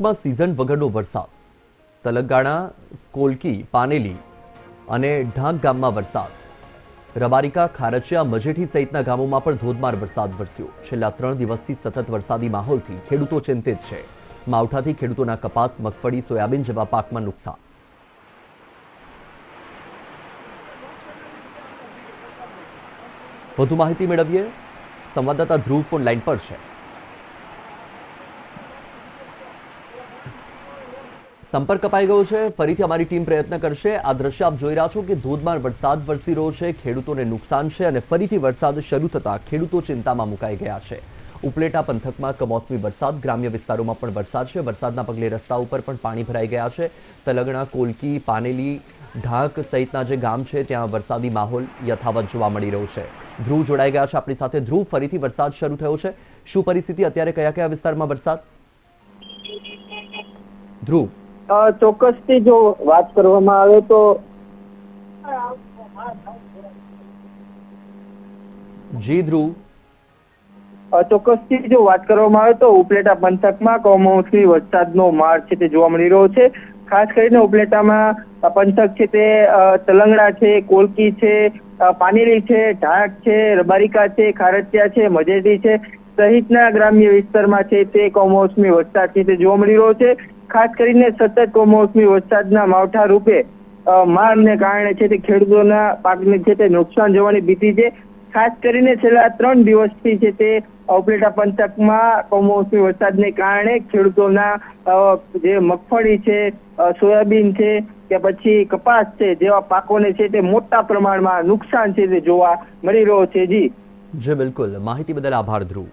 માં સિઝન વગરનો વરસાદ. તલંગાણા, કોલકી, પાનેલી અને ઢાંક ગામમાં વરસાદ. રબારિકા ખારચિયા મજેઠી સહિતના ગામોમાં પણ ધોધમાર વરસાદ વરસ્યો. છેલ્લા ત્રણ દિવસથી સતત વરસાદી માહોલથી ખેડૂતો ચિંતિત છે. માવઠાથી ખેડૂતોના કપાસ, મગફળી, સોયાબીન જેવા પાકમાં નુકસાન. વધુ માહિતી મેળવીએ. સંવાદદાતા ધ્રુવ પણ લાઈન પર છે. સંપર્ક કપાઈ ગયો છે. ફરીથી અમારી ટીમ પ્રયત્ન કરશે. આ દ્રશ્ય આપ જોઈ રહ્યા છો કે ધોધમાર વરસાદ વરસી રહ્યો છે. ખેડૂતોને નુકસાન છે અને ફરીથી વરસાદ શરૂ થતા ખેડૂતો ચિંતામાં મુકાઈ ગયા છે. ઉપલેટા પંથકમાં કમોસમી વરસાદ, ગ્રામ્ય વિસ્તારોમાં પણ વરસાદ છે. વરસાદના પગલે રસ્તા ઉપર પણ પાણી ભરાઈ ગયા છે. તલગણા, કોલકી, પાનેલી, ઢાક સહિતના જે ગામ છે, ત્યાં વરસાદી માહોલ યથાવત જોવા મળી રહ્યો છે. ધ્રુવ જોડાઈ ગયા છે આપણી સાથે. ધ્રુવ, ફરીથી વરસાદ શરૂ થયો છે. શું પરિસ્થિતિ? અત્યારે કયા કયા વિસ્તારમાં વરસાદ? ધ્રુવ ચોક્કસથી જો વાત કરવામાં આવે તો જી ધ્રુવ. ચોક્કસથી જો વાત કરવામાં આવે તો ઉપલેટા પંથકમાં કમોસમી વરસાદનો માર છે તે જોવા મળી રહ્યો છે. ખાસ કરીને ઉપલેટામાં પંથક છે તે તલંગડા છે કોલકી છે પાનેલી છે ઢાક છે રબારિકા છે ખારચિયા છે મજેટી છે. સહિતના ગ્રામ્ય વિસ્તારમાં છે તે કમોસમી વરસાદ છે તે જોવા મળી રહ્યો છે. ખાસ કરીને સતત કમોસમી વરસાદના માવઠા રૂપે મારને કારણે છે તે ખેડૂતોના પાકને છે તે નુકસાન જવાની ભીતિ છે. ખાસ કરીને છેલ્લા ત્રણ દિવસથી છે તે ઉપલેટા પંથકમાં કમોસમી વરસાદને કારણે ખેડૂતોના જે મગફળી છે સોયાબીન છે કે પછી કપાસ છે જેવા પાકોને છે તે મોટા પ્રમાણમાં નુકસાન છે તે જોવા મળી રહ્યો છે. જી. જી, બિલકુલ. માહિતી બદલ આભાર ધ્રુવ.